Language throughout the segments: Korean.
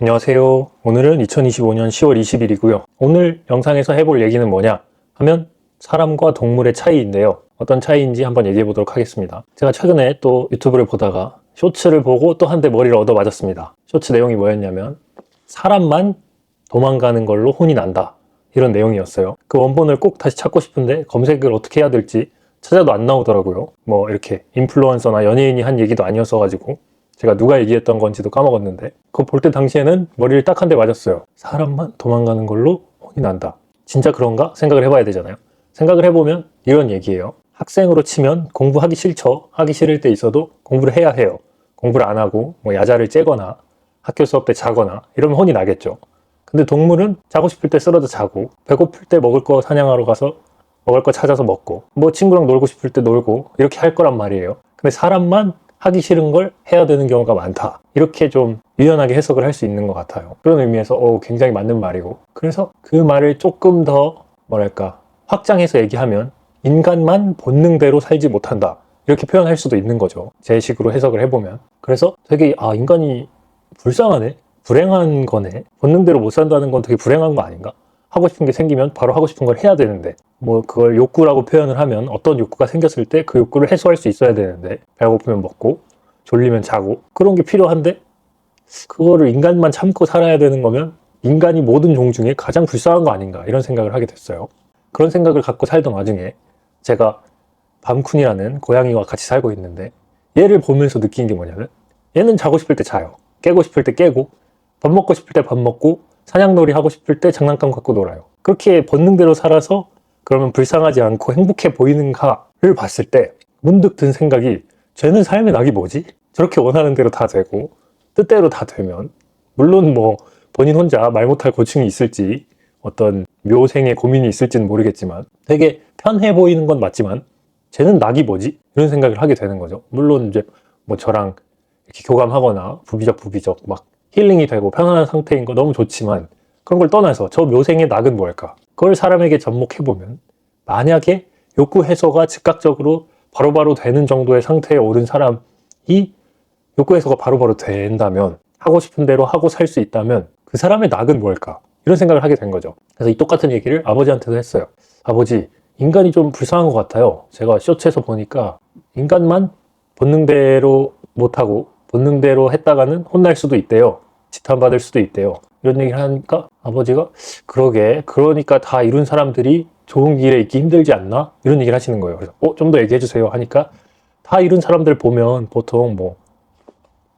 안녕하세요. 오늘은 2025년 10월 20일이고요. 오늘 영상에서 해볼 얘기는 뭐냐 하면 사람과 동물의 차이인데요. 어떤 차이인지 한번 얘기해 보도록 하겠습니다. 제가 최근에 또 유튜브를 보다가 쇼츠를 보고 또 한 대 머리를 얻어 맞았습니다. 쇼츠 내용이 뭐였냐면 사람만 도망가는 걸로 혼이 난다. 이런 내용이었어요. 그 원본을 꼭 다시 찾고 싶은데 검색을 어떻게 해야 될지 찾아도 안 나오더라고요. 뭐 이렇게 인플루언서나 연예인이 한 얘기도 아니었어가지고 제가 누가 얘기했던 건지도 까먹었는데 그거 볼 때 당시에는 머리를 딱 한 대 맞았어요. 사람만 도망가는 걸로 혼이 난다. 진짜 그런가? 생각을 해봐야 되잖아요. 생각을 해보면 이런 얘기예요. 학생으로 치면 공부하기 싫죠. 하기 싫을 때 있어도 공부를 해야 해요. 공부를 안 하고 뭐 야자를 째거나 학교 수업 때 자거나 이러면 혼이 나겠죠. 근데 동물은 자고 싶을 때 쓰러져 자고 배고플 때 먹을 거 사냥하러 가서 먹을 거 찾아서 먹고 뭐 친구랑 놀고 싶을 때 놀고 이렇게 할 거란 말이에요. 근데 사람만 하기 싫은 걸 해야 되는 경우가 많다. 이렇게 좀 유연하게 해석을 할 수 있는 것 같아요. 그런 의미에서 어, 굉장히 맞는 말이고 그래서 그 말을 조금 더 뭐랄까 확장해서 얘기하면 인간만 본능대로 살지 못한다. 이렇게 표현할 수도 있는 거죠. 제 식으로 해석을 해보면. 그래서 되게 아 인간이 불쌍하네. 불행한 거네. 본능대로 못 산다는 건 되게 불행한 거 아닌가? 하고 싶은 게 생기면 바로 하고 싶은 걸 해야 되는데 뭐 그걸 욕구라고 표현을 하면 어떤 욕구가 생겼을 때 그 욕구를 해소할 수 있어야 되는데 배고프면 먹고 졸리면 자고 그런 게 필요한데 그거를 인간만 참고 살아야 되는 거면 인간이 모든 종 중에 가장 불쌍한 거 아닌가 이런 생각을 하게 됐어요. 그런 생각을 갖고 살던 와중에 제가 밤쿤이라는 고양이와 같이 살고 있는데 얘를 보면서 느낀 게 뭐냐면 얘는 자고 싶을 때 자요. 깨고 싶을 때 깨고 밥 먹고 싶을 때 밥 먹고 사냥놀이 하고 싶을 때 장난감 갖고 놀아요. 그렇게 본능대로 살아서 그러면 불쌍하지 않고 행복해 보이는가를 봤을 때 문득 든 생각이 쟤는 삶의 낙이 뭐지? 저렇게 원하는 대로 다 되고 뜻대로 다 되면 물론 뭐 본인 혼자 말 못할 고충이 있을지 어떤 묘생의 고민이 있을지는 모르겠지만 되게 편해 보이는 건 맞지만 쟤는 낙이 뭐지? 이런 생각을 하게 되는 거죠. 물론 이제 뭐 저랑 이렇게 교감하거나 부비적 부비적 막 힐링이 되고 편안한 상태인 거 너무 좋지만 그런 걸 떠나서 저 묘생의 낙은 뭘까? 그걸 사람에게 접목해보면 만약에 욕구 해소가 즉각적으로 바로바로 되는 정도의 상태에 오른 사람이 욕구 해소가 바로 바로 된다면 하고 싶은 대로 하고 살 수 있다면 그 사람의 낙은 뭘까? 이런 생각을 하게 된 거죠. 그래서 이 똑같은 얘기를 아버지한테도 했어요. 아버지, 인간이 좀 불쌍한 것 같아요. 제가 쇼츠에서 보니까 인간만 본능대로 못하고 본능대로 했다가는 혼날 수도 있대요. 지탄받을 수도 있대요. 이런 얘기를 하니까 아버지가 그러게 그러니까 다 이룬 사람들이 좋은 길에 있기 힘들지 않나? 이런 얘기를 하시는 거예요. 그래서 어, 좀 더 얘기해 주세요 하니까 다 이룬 사람들 보면 보통 뭐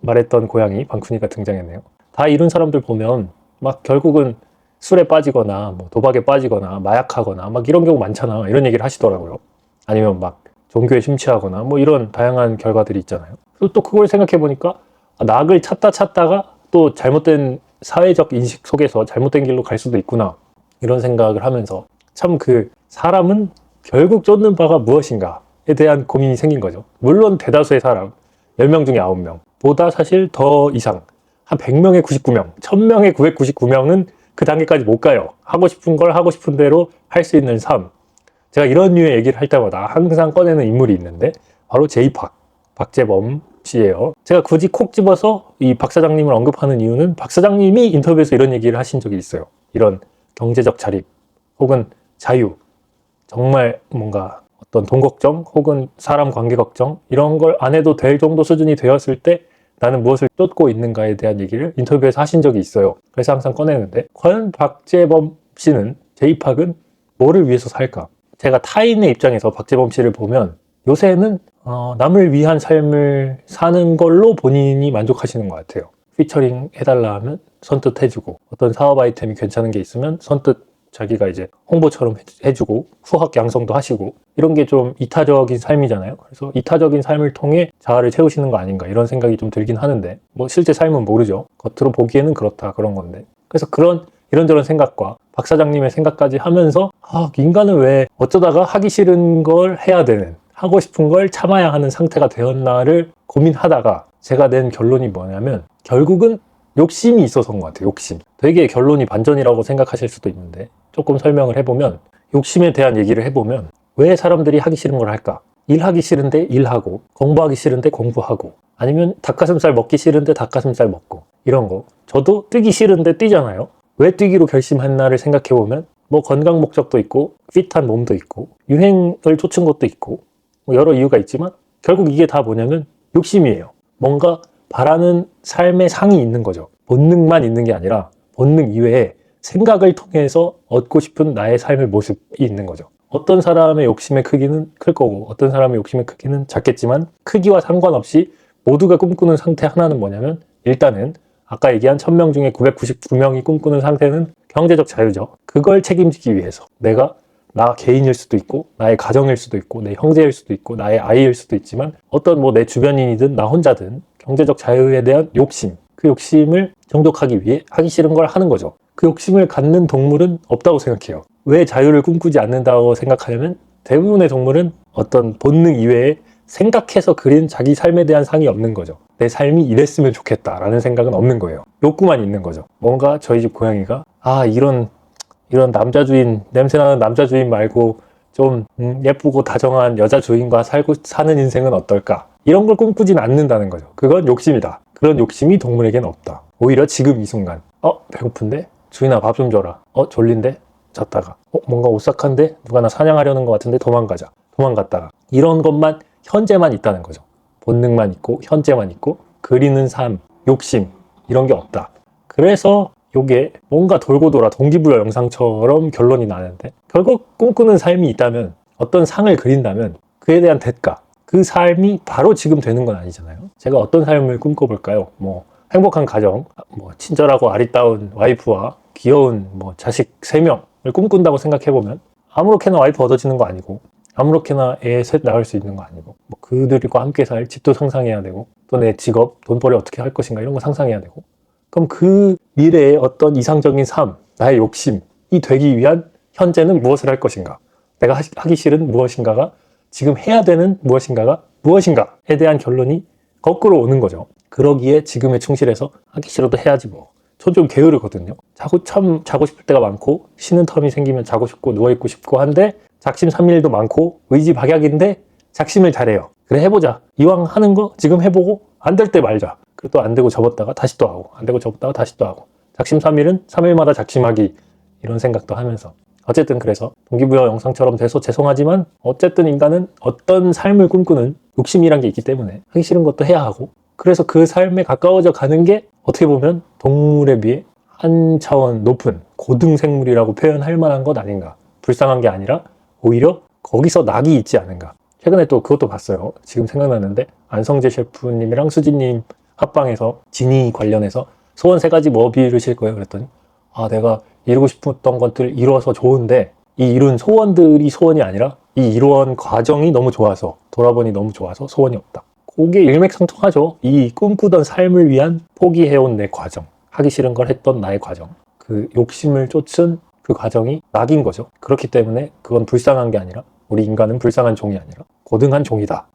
말했던 고양이 방쿤이가 등장했네요. 다 이룬 사람들 보면 막 결국은 술에 빠지거나 뭐 도박에 빠지거나 마약하거나 막 이런 경우 많잖아. 이런 얘기를 하시더라고요. 아니면 막 종교에 심취하거나 뭐 이런 다양한 결과들이 있잖아요. 또 그걸 생각해 보니까 아, 낙을 찾다 찾다가 또 잘못된 사회적 인식 속에서 잘못된 길로 갈 수도 있구나. 이런 생각을 하면서 참 그 사람은 결국 쫓는 바가 무엇인가에 대한 고민이 생긴 거죠. 물론 대다수의 사람, 10명 중에 9명 보다 사실 더 이상 한 100명에 99명, 1000명에 999명은 그 단계까지 못 가요. 하고 싶은 걸 하고 싶은 대로 할 수 있는 삶. 제가 이런 류의 얘기를 할 때마다 항상 꺼내는 인물이 있는데 바로 제이팍, 박재범 씨예요. 제가 굳이 콕 집어서 이 박 사장님을 언급하는 이유는 박 사장님이 인터뷰에서 이런 얘기를 하신 적이 있어요. 이런 경제적 자립 혹은 자유, 정말 뭔가 어떤 돈 걱정 혹은 사람 관계 걱정 이런 걸 안 해도 될 정도 수준이 되었을 때 나는 무엇을 쫓고 있는가에 대한 얘기를 인터뷰에서 하신 적이 있어요. 그래서 항상 꺼내는데 과연 박재범 씨는 제이팍은 뭐를 위해서 살까? 제가 타인의 입장에서 박재범 씨를 보면 요새는 어, 남을 위한 삶을 사는 걸로 본인이 만족하시는 것 같아요. 피처링 해달라 하면 선뜻 해주고 어떤 사업 아이템이 괜찮은 게 있으면 선뜻 자기가 이제 홍보처럼 해- 해주고 후학 양성도 하시고 이런 게 좀 이타적인 삶이잖아요. 그래서 이타적인 삶을 통해 자아를 채우시는 거 아닌가 이런 생각이 좀 들긴 하는데 뭐 실제 삶은 모르죠. 겉으로 보기에는 그렇다 그런 건데 그래서 그런 이런저런 생각과 박 사장님의 생각까지 하면서 아 인간은 왜 어쩌다가 하기 싫은 걸 해야 되는 하고 싶은 걸 참아야 하는 상태가 되었나를 고민하다가 제가 낸 결론이 뭐냐면 결국은 욕심이 있어서인 것 같아요. 욕심. 되게 결론이 반전이라고 생각하실 수도 있는데 조금 설명을 해보면 욕심에 대한 얘기를 해보면 왜 사람들이 하기 싫은 걸 할까? 일하기 싫은데 일하고 공부하기 싫은데 공부하고 아니면 닭가슴살 먹기 싫은데 닭가슴살 먹고 이런 거 저도 뛰기 싫은데 뛰잖아요. 왜 뛰기로 결심했나를 생각해보면 뭐 건강 목적도 있고 핏한 몸도 있고 유행을 쫓은 것도 있고 뭐 여러 이유가 있지만 결국 이게 다 뭐냐면 욕심이에요. 뭔가 바라는 삶의 상이 있는 거죠. 본능만 있는 게 아니라 본능 이외에 생각을 통해서 얻고 싶은 나의 삶의 모습이 있는 거죠. 어떤 사람의 욕심의 크기는 클 거고 어떤 사람의 욕심의 크기는 작겠지만 크기와 상관없이 모두가 꿈꾸는 상태 하나는 뭐냐면 일단은 아까 얘기한 1000명 중에 999명이 꿈꾸는 상태는 경제적 자유죠. 그걸 책임지기 위해서 내가 나 개인일 수도 있고 나의 가정일 수도 있고 내 형제일 수도 있고 나의 아이일 수도 있지만 어떤 뭐 내 주변인이든 나 혼자든 경제적 자유에 대한 욕심 그 욕심을 정독하기 위해 하기 싫은 걸 하는 거죠. 그 욕심을 갖는 동물은 없다고 생각해요. 왜 자유를 꿈꾸지 않는다고 생각하냐면 대부분의 동물은 어떤 본능 이외에 생각해서 그린 자기 삶에 대한 상이 없는 거죠. 내 삶이 이랬으면 좋겠다라는 생각은 없는 거예요. 욕구만 있는 거죠. 뭔가 저희 집 고양이가 아 이런 이런 남자 주인 냄새나는 남자 주인 말고 좀 음, 예쁘고 다정한 여자 주인과 살고 사는 인생은 어떨까? 이런 걸 꿈꾸진 않는다는 거죠. 그건 욕심이다. 그런 욕심이 동물에게는 없다. 오히려 지금 이 순간 어 배고픈데 주인아 밥 좀 줘라. 어 졸린데 잤다가 어 뭔가 오싹한데 누가 나 사냥하려는 것 같은데 도망가자. 도망갔다가 이런 것만 현재만 있다는 거죠. 본능만 있고 현재만 있고 그리는 삶, 욕심 이런 게 없다. 그래서 요게 뭔가 돌고 돌아 동기부여 영상처럼 결론이 나는데 결국 꿈꾸는 삶이 있다면 어떤 상을 그린다면 그에 대한 대가 그 삶이 바로 지금 되는 건 아니잖아요. 제가 어떤 삶을 꿈꿔볼까요? 뭐 행복한 가정, 뭐 친절하고 아리따운 와이프와 귀여운 뭐 자식 3명을 꿈꾼다고 생각해보면 아무렇게나 와이프 얻어지는 거 아니고 아무렇게나 애 셋 낳을 수 있는 거 아니고 뭐 그들과 함께 살 집도 상상해야 되고 또 내 직업, 돈벌이 어떻게 할 것인가 이런 거 상상해야 되고 그럼 그 미래의 어떤 이상적인 삶, 나의 욕심이 되기 위한 현재는 무엇을 할 것인가 내가 하기 싫은 무엇인가가 지금 해야 되는 무엇인가가 무엇인가에 대한 결론이 거꾸로 오는 거죠. 그러기에 지금에 충실해서 하기 싫어도 해야지 뭐. 전좀 게으르거든요. 자고 참 자고 싶을 때가 많고 쉬는 텀이 생기면 자고 싶고 누워 있고 싶고 한데 작심 삼일도 많고 의지 박약인데 작심을 잘해요. 그래 해보자. 이왕 하는 거 지금 해보고 안 될 때 말자. 그리고 또 안 되고 접었다가 다시 또 하고 안 되고 접었다가 다시 또 하고. 작심 삼일은 3일마다 작심하기 이런 생각도 하면서. 어쨌든 그래서 동기부여 영상처럼 돼서 죄송하지만 어쨌든 인간은 어떤 삶을 꿈꾸는 욕심이란 게 있기 때문에 하기 싫은 것도 해야 하고. 그래서 그 삶에 가까워져 가는 게 어떻게 보면 동물에 비해 한 차원 높은 고등생물이라고 표현할 만한 것 아닌가. 불쌍한 게 아니라 오히려 거기서 낙이 있지 않은가. 최근에 또 그것도 봤어요. 지금 생각나는데 안성재 셰프님이랑 수진님 합방에서 지니 관련해서 소원 세 가지 뭐 비르실 거예요 그랬더니 아 내가 이루고 싶었던 것들 이루어서 좋은데 이 이룬 소원들이 소원이 아니라 이 이루어온 과정이 너무 좋아서 돌아보니 너무 좋아서 소원이 없다. 그게 일맥상통하죠. 이 꿈꾸던 삶을 위한 포기해온 내 과정, 하기 싫은 걸 했던 나의 과정, 그 욕심을 쫓은 그 과정이 낙인 거죠. 그렇기 때문에 그건 불쌍한 게 아니라 우리 인간은 불쌍한 종이 아니라 고등한 종이다.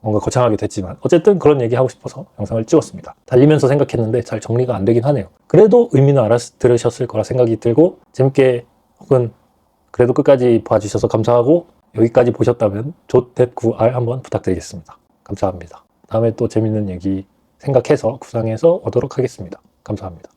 뭔가 거창하게 됐지만 어쨌든 그런 얘기 하고 싶어서 영상을 찍었습니다. 달리면서 생각했는데 잘 정리가 안 되긴 하네요. 그래도 의미는 알아 들으셨을 거라 생각이 들고 재밌게 혹은 그래도 끝까지 봐주셔서 감사하고 여기까지 보셨다면 조댓 9R 한번 부탁드리겠습니다. 감사합니다. 다음에 또 재밌는 얘기 생각해서 구상해서 오도록 하겠습니다. 감사합니다.